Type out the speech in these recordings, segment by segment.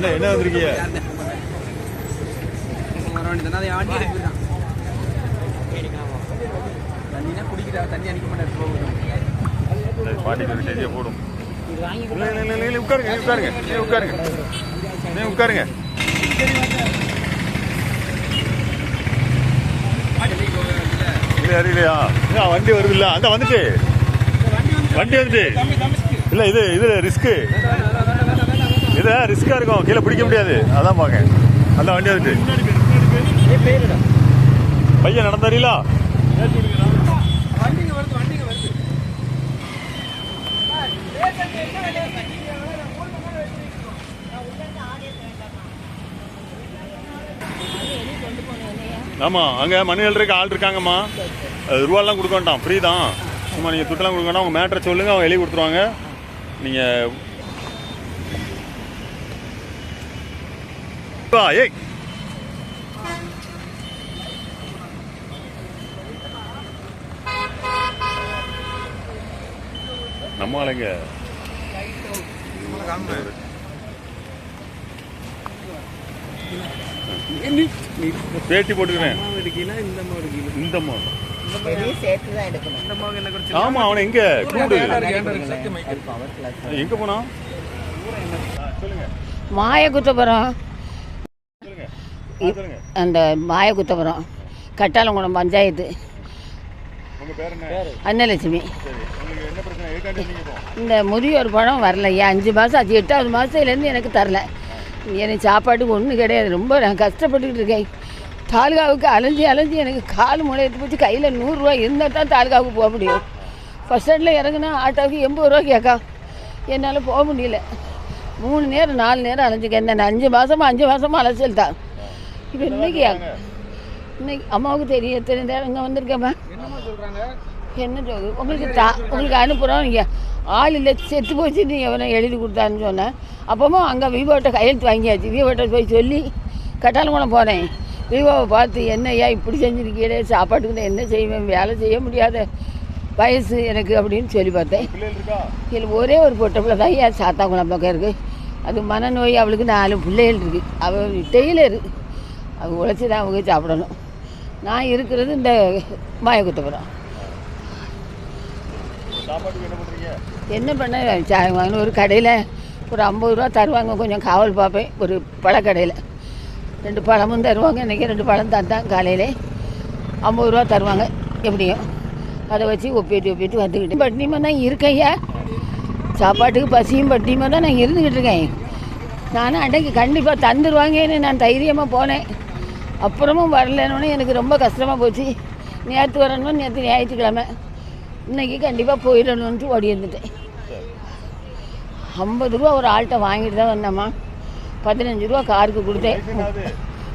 என்ன என்ன வந்திருக்கீங்க? வர வேண்டியது அதை ஆட்டி எடுத்துருக்கான் தண்ணினா குடிக்கிறா தண்ணி அடிக்க மாட்டாரு செய்தியை போடும் இல்லை உட்காருங்க. உட்காருங்க. உட்காருங்க உட்காருங்க அறியலையா வண்டி வருது இல்லை அந்த வந்துட்டு. வண்டி வந்துட்டு. இல்லை இது இது ரிஸ்க்கு இது ரிஸ்க்காக இருக்கும். கீழே பிடிக்க முடியாது. அதான் பாக்க அந்த வண்டி வந்துட்டு. பையன் நடந்தாரிலா? ஆமாம் அங்கே மணி எழுறதுக்கு ஆள் இருக்காங்கம்மா. அது ரூபாலாம் கொடுக்க வேண்டாம். ஃப்ரீ தான். சும்மா நீங்கள் துட்டெல்லாம் கொடுக்க வேண்டாம். உங்கள் மேட்ரை சொல்லுங்கள் அவங்க எழுதி கொடுத்துருவாங்க. நீங்கள் ஏய் நம்ம ஆளுங்க. பேட்டி போட்டுக்கிறேன். இந்த மாதிரி ஆமா அவனை எங்க கூடு எங்க போனா சொல்லுங்க ஆ, சொல்லுங்க. அந்த மாயகுத்தபுரம் கட்டாளங்குளம் பஞ்சாயத்து. உங்க பேர் என்ன? அன்னலட்சுமி. சரி உங்களுக்கு என்ன பிரச்சனை? எதுக்காண்டி வந்தீங்க இப்போ இந்த முதியோர் பணம் வரலையா அஞ்சு மாதம் ஆச்சு எட்டாவது மாதத்துலேருந்து எனக்கு தரல. எனக்கு சாப்பாட்டுக்கு ஒன்றும் கிடையாது ரொம்ப நான் கஷ்டப்பட்டுக்கிட்டு இருக்கேன். தாலுகாவுக்கு அலைஞ்சி அலைஞ்சி எனக்கு கால் முளையத்து போச்சு கையில் நூறுரூவா இருந்தால் தான் தாலுகாவுக்கு போக முடியும். ஃபஸ்ட் ஸ்டாண்டில் இறங்குனா ஆட்டோவுக்கு எண்பது ரூபா கேட்கா. என்னால் போக முடியல. மூணு நேரம் நாலு நேரம் அலைஞ்சிக்கேன் இந்த அஞ்சு மாதமாக அஞ்சு மாதமாக அலைச்சல் தான். இப்போ இன்னைக்கு இன்னைக்கு அம்மாவுக்கு தெரியும். எத்தனை நேரம் இங்கே வந்திருக்கேம்மா என்ன சொல்றது? உங்களுக்கு தா உங்களுக்கு அனுப்புகிறோம் நீங்கள் ஆள் இல்லை செத்து போச்சு நீ எவனை எழுதி கொடுத்தான்னு சொன்னேன். அப்பவும் அங்கே விவோட்ட கையெழுத்து வாங்கியாச்சு. விவோட்ட போய் சொல்லி கட்டாளங்குளம் போனேன். விவோவை பார்த்து என்னய்யா இப்படி செஞ்சுருக்கீங்களே? சாப்பாட்டுக்கு நான் என்ன செய்வேன்? வேலை செய்ய முடியாத வயசு எனக்கு அப்படின்னு சொல்லி பார்த்தேன். இதில் ஒரே ஒரு பொட்டை தான். ஏன் சாத்தாங்குளம் பக்கம் இருக்குது அது மனநோய் அவளுக்கு நாலு பிள்ளைகள் இருக்குது அவள் டெய்லரு. அவள் உழைச்சி தான் அவங்க சாப்பிடணும். நான் இருக்கிறது இந்த மாயக்குத்தபுரம் என்ன பண்ண சாயம் வாங்கின ஒரு கடையில் ஒரு ஐம்பது ரூபா தருவாங்க. கொஞ்சம் காவல் பார்ப்பேன். ஒரு பழக்கடையில். ரெண்டு பழமும் தருவாங்க. இன்றைக்கி ரெண்டு பழம் தந்தான் காலையிலே. ஐம்பது ரூபா தருவாங்க. எப்படியும். அதை வச்சு ஒப்பிட்டு ஒப்பிட்டு வந்துக்கிட்டு. பட்டினிமா தான் இருக்கையா சாப்பாட்டுக்கு பசியும் பட்டினிமா தான் நான் இருந்துக்கிட்டு இருக்கேன். நானும் அன்றைக்கு கண்டிப்பாக தந்துடுவாங்கன்னு நான் தைரியமாக போனேன். அப்புறமும் வரலன்னு எனக்கு ரொம்ப கஷ்டமாக போச்சு. நேற்று வரணும்? நேற்று ஞாயிற்றுக்கிழமை. இன்னைக்கு கண்டிப்பாக போயிடணும்ன்ட்டு ஓடி இருந்துட்டேன் ஐம்பது ரூபா ஒரு ஆள்கிட்ட வாங்கிட்டு தான் வந்தேம்மா. பதினஞ்சு ரூபா காருக்கு கொடுத்தேன்.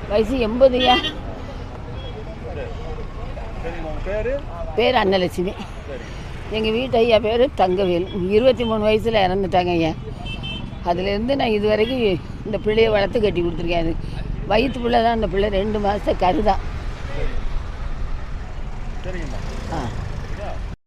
வயசு எண்பதுயா சரி பேர் அன்னலட்சுமி. எங்கள் வீட்டு ஐயா பேர் தங்கவேல். இருபத்தி மூணு வயசில் இறந்துட்டாங்க ஐயா. அதுலேருந்து நான் இது வரைக்கும் இந்த பிள்ளையை வளர்த்து கட்டி கொடுத்துருக்கேன். அது வயிற்று பிள்ளை தான் அந்த பிள்ளை ரெண்டு மாதத்தை கருதான் சரிங்கம்மா. ஆ.